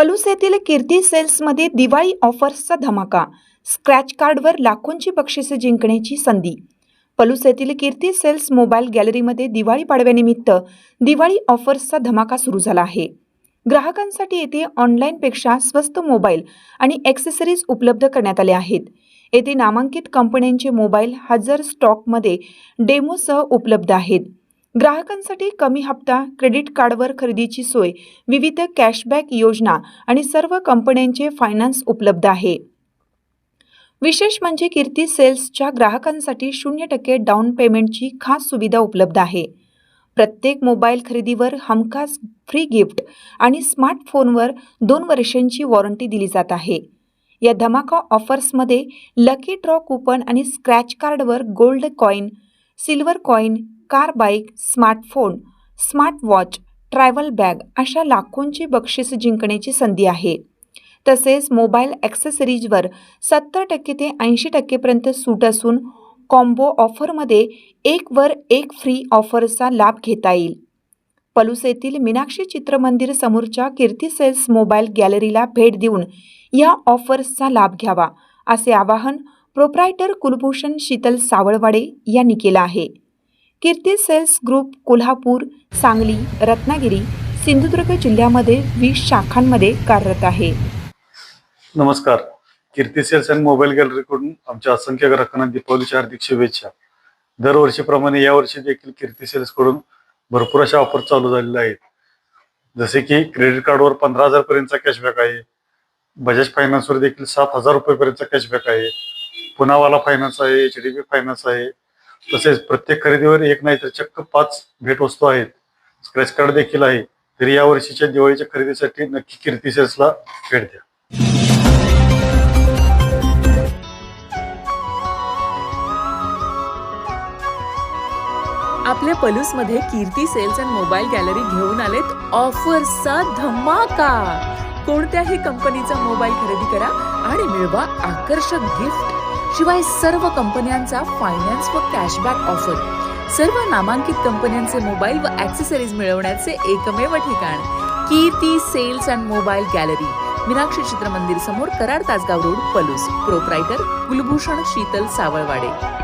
पलूस येथील कीर्ती सेल्समध्ये दिवाळी ऑफर्सचा धमाका स्क्रॅच कार्डवर लाखोंची बक्षिसे जिंकण्याची संधी. पलूस येथील कीर्ती सेल्स मोबाईल गॅलरीमध्ये दिवाळी पाडव्यानिमित्त दिवाळी ऑफर्सचा धमाका सुरू झाला आहे. ग्राहकांसाठी येथे ऑनलाईनपेक्षा स्वस्त मोबाईल आणि ॲक्सेसरीज उपलब्ध करण्यात आले आहेत. येथे नामांकित कंपन्यांचे मोबाईल हजर स्टॉकमध्ये डेमोसह उपलब्ध आहेत. ग्राहकांसाठी कमी हप्ता क्रेडिट कार्डवर खरेदीची सोय विविध कॅशबॅक योजना आणि सर्व कंपन्यांचे फायनान्स उपलब्ध आहे. विशेष म्हणजे कीर्ती सेल्सच्या ग्राहकांसाठी शून्य टक्के डाऊन पेमेंटची खास सुविधा उपलब्ध आहे. प्रत्येक मोबाईल खरेदीवर हमखास फ्री गिफ्ट आणि स्मार्टफोनवर दोन वर्षांची वॉरंटी दिली जात आहे. या धमाका ऑफर्समध्ये लकी ड्रॉ कुपन आणि स्क्रॅच कार्डवर gold coin silver coin car bike smartphone smart watch travel bag अशा लाखोंची बक्षीस जिंकण्याची संधी आहे. तसेच मोबाईल ॲक्सेसरीजवर सत्तर टक्के ते ऐंशी टक्केपर्यंत सूट असून कॉम्बो ऑफरमध्ये एक वर एक फ्री ऑफरचा लाभ घेता येईल. पलूस येथील मीनाक्षी चित्रमंदिर समोरच्या कीर्ती सेल्स मोबाईल गॅलरीला भेट देऊन या ऑफर्सचा लाभ घ्यावा असे आवाहन प्रोप्रायटर कुलभूषण शीतल सावळवाडे यांनी केलं आहे. कीर्ती सेल्स ग्रुप कोल्हापूर सांगली रत्नागिरी सिंधुदुर्ग जिल्ह्यामध्ये वीस शाखांमध्ये कार्यरत आहे. नमस्कार. कीर्ती सेल्स अँड मोबाईल गॅलरीकडून आमच्या असंख्य ग्राहकांना दीपावलीच्या हार्दिक शुभेच्छा. दरवर्षीप्रमाणे यावर्षी देखील कीर्ती सेल्सकडून भरपूर अशा ऑफर चालू झालेल्या आहेत. जसे की क्रेडिट कार्डवर पंधरा हजार पर्यंतचा कॅशबॅक आहे. बजाज फायनान्सवर देखील सात हजार रुपयेपर्यंतचा कॅशबॅक आहे. पुनावाला फायनान्स आहे एच डी बी फायनान्स आहे. तसेच प्रत्येक खरेदीवर एक नाही तर चक्क पाच भेटवस्तू आहेत. स्क्रॅच कार्ड देखील आहे. तरी या वर्षीच्या दिवाळीच्या खरेदीसाठी नक्की कीर्ती सेल्सला भेट द्या. आपल्या पलूसमध्ये Kirti sales and mobile gallery घेऊन आलेत ऑफरचा धमाका. कोणत्याही कंपनीचा मोबाईल खरेदी करा आणि मिळवा आकर्षक गिफ्ट. शिवाय सर्व कंपन्यांचा फायनान्स व कॅशबॅक ऑफर सर्व नामांकित कंपन्यांचे मोबाईल व ऍक्सेसरीज मिळवण्याचे एकमेव ठिकाण. Kirti sales and mobile gallery Meenakshi Chitramandir समोर कराड तासगाव रोड पलूस. प्रोप्रायटर कुलभूषण शीतल सावळवाडे.